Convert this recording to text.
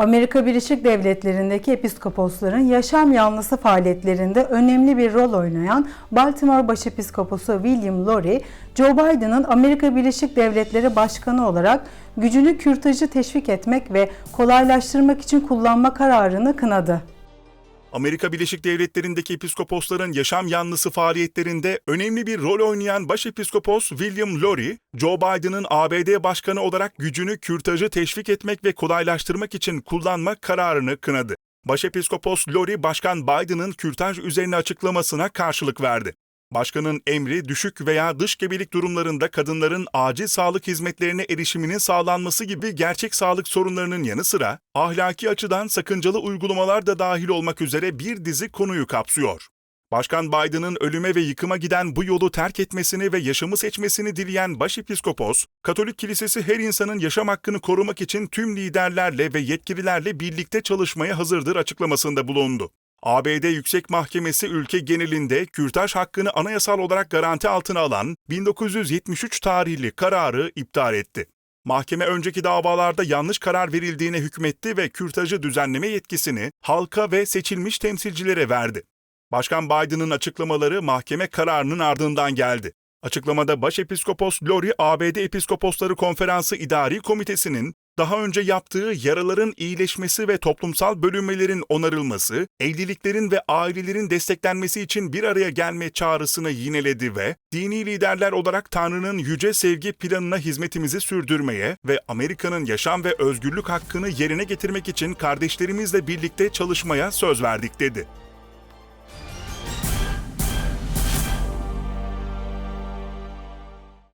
Amerika Birleşik Devletleri'ndeki episkoposların yaşam yanlısı faaliyetlerinde önemli bir rol oynayan Baltimore Başepiskoposu William Lori, Joe Biden'ın Amerika Birleşik Devletleri Başkanı olarak gücünü kürtajı teşvik etmek ve kolaylaştırmak için kullanma kararını kınadı. Amerika Birleşik Devletleri'ndeki episkoposların yaşam yanlısı faaliyetlerinde önemli bir rol oynayan Başepiskopos William Lori, Joe Biden'ın ABD Başkanı olarak gücünü kürtajı teşvik etmek ve kolaylaştırmak için kullanma kararını kınadı. Başepiskopos Lori, Başkan Biden'ın kürtaj üzerine açıklamasına karşılık verdi. Başkanın emri düşük veya dış gebelik durumlarında kadınların acil sağlık hizmetlerine erişiminin sağlanması gibi gerçek sağlık sorunlarının yanı sıra ahlaki açıdan sakıncalı uygulamalar da dahil olmak üzere bir dizi konuyu kapsıyor. Başkan Biden'ın ölüme ve yıkıma giden bu yolu terk etmesini ve yaşamı seçmesini dileyen Başepiskopos, Katolik Kilisesi her insanın yaşam hakkını korumak için tüm liderlerle ve yetkililerle birlikte çalışmaya hazırdır açıklamasında bulundu. ABD Yüksek Mahkemesi ülke genelinde kürtaj hakkını anayasal olarak garanti altına alan 1973 tarihli kararı iptal etti. Mahkeme önceki davalarda yanlış karar verildiğine hükmetti ve kürtajı düzenleme yetkisini halka ve seçilmiş temsilcilere verdi. Başkan Biden'ın açıklamaları mahkeme kararının ardından geldi. Açıklamada Başepiskopos Lori, ABD Episkoposları Konferansı İdari Komitesi'nin daha önce yaptığı yaraların iyileşmesi ve toplumsal bölünmelerin onarılması, evliliklerin ve ailelerin desteklenmesi için bir araya gelme çağrısını yineledi ve dini liderler olarak Tanrı'nın yüce sevgi planına hizmetimizi sürdürmeye ve Amerika'nın yaşam ve özgürlük hakkını yerine getirmek için kardeşlerimizle birlikte çalışmaya söz verdik dedi.